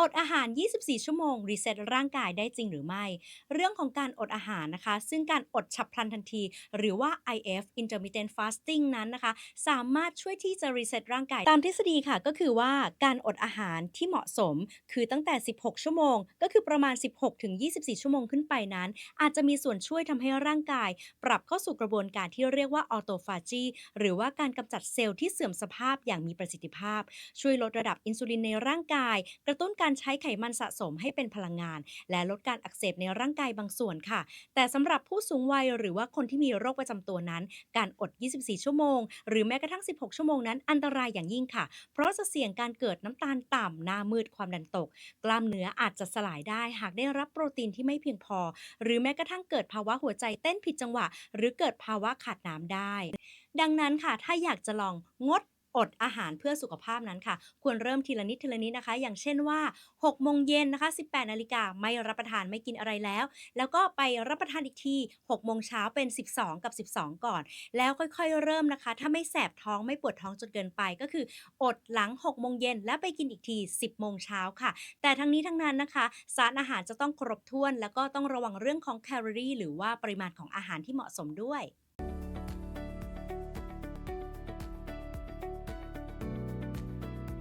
อดอาหาร 24 ชั่วโมง รีเซ็ตร่างกายได้จริงหรือไม่ เรื่องของการอดอาหารนะคะ ซึ่งการอดฉับพลันทันที หรือว่า IF intermittent fasting นั้นนะคะ สามารถช่วยที่จะรีเซ็ตร่างกาย ตามทฤษฎีค่ะ ก็คือว่าการอดอาหารที่เหมาะสม คือตั้งแต่ 16 ชั่วโมง ก็คือประมาณ 16ถึง24 ชั่วโมงขึ้นไปนั้น อาจจะมีส่วนช่วยทำให้ร่างกาย ปรับเข้าสู่กระบวนการที่เรียกว่า autophagy หรือว่าการกำจัดเซลล์ที่เสื่อมสภาพอย่างมีประสิทธิภาพ ช่วยลดระดับอินซูลินในร่างกาย กระตุ้นการการใช้ไขมันสะสมให้เป็นพลังงาน และลดการอักเสบในร่างกายบางส่วนค่ะ แต่สำหรับผู้สูงวัยหรือว่าคนที่มีโรคประจำตัวนั้น การอด 24 ชั่วโมง หรือแม้กระทั่ง 16 ชั่วโมงนั้นอันตรายอย่างยิ่งค่ะ เพราะจะเสี่ยงการเกิดน้ำตาลต่ำหน้ามืดความดันตก กล้ามเนื้ออาจจะสลายได้ หากได้รับโปรตีนที่ไม่เพียงพอ หรือแม้กระทั่งเกิดภาวะหัวใจเต้นผิดจังหวะ หรือเกิดภาวะขาดน้ำได้ ดังนั้นค่ะ ถ้าอยากจะลองงด อดอาหารเพื่อสุขภาพนั้นค่ะ ควรเริ่มทีละนิดทีละนิดนะคะ อย่างเช่นว่า6โมงเย็นนะคะ 18นาฬิกาไม่รับประทานไม่กินอะไรแล้ว แล้วก็ไปรับประทานอีกที6โมงเช้าเป็น 12 กับ 12 ก่อน แล้วค่อยๆ เริ่มนะคะ ถ้าไม่แสบท้องไม่ปวดท้องจนเกินไปก็คือ อดหลัง6โมงเย็นแล้วไปกินอีกที 10โมงเช้าค่ะ แต่ทั้งนี้ทั้งนั้นนะคะ สารอาหารจะต้องครบถ้วน แล้วก็ต้องระวังเรื่องของแคลอรี่ หรือว่าปริมาณของอาหารที่เหมาะสมด้วย